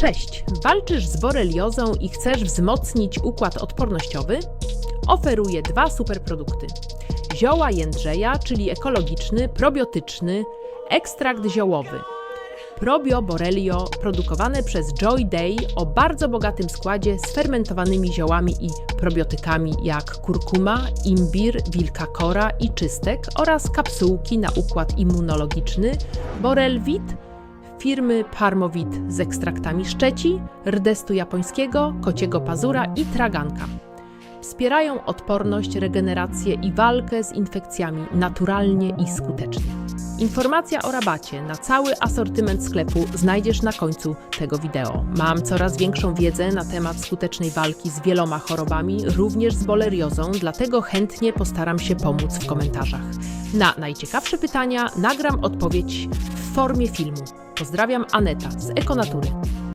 Cześć! Walczysz z boreliozą i chcesz wzmocnić układ odpornościowy? Oferuję dwa superprodukty. Zioła Jędrzeja, czyli ekologiczny, probiotyczny ekstrakt ziołowy. Probio Borelio produkowane przez Joy Day o bardzo bogatym składzie z fermentowanymi ziołami i probiotykami jak kurkuma, imbir, wilka kora i czystek oraz kapsułki na układ immunologiczny Borelvit firmy Parmovit z ekstraktami szczeci, rdestu japońskiego, kociego pazura i traganka. Wspierają odporność, regenerację i walkę z infekcjami naturalnie i skutecznie. Informacja o rabacie na cały asortyment sklepu znajdziesz na końcu tego wideo. Mam coraz większą wiedzę na temat skutecznej walki z wieloma chorobami, również z boleriozą, dlatego chętnie postaram się pomóc w komentarzach. Na najciekawsze pytania nagram odpowiedź w formie filmu. Pozdrawiam Aneta z Ekonatury.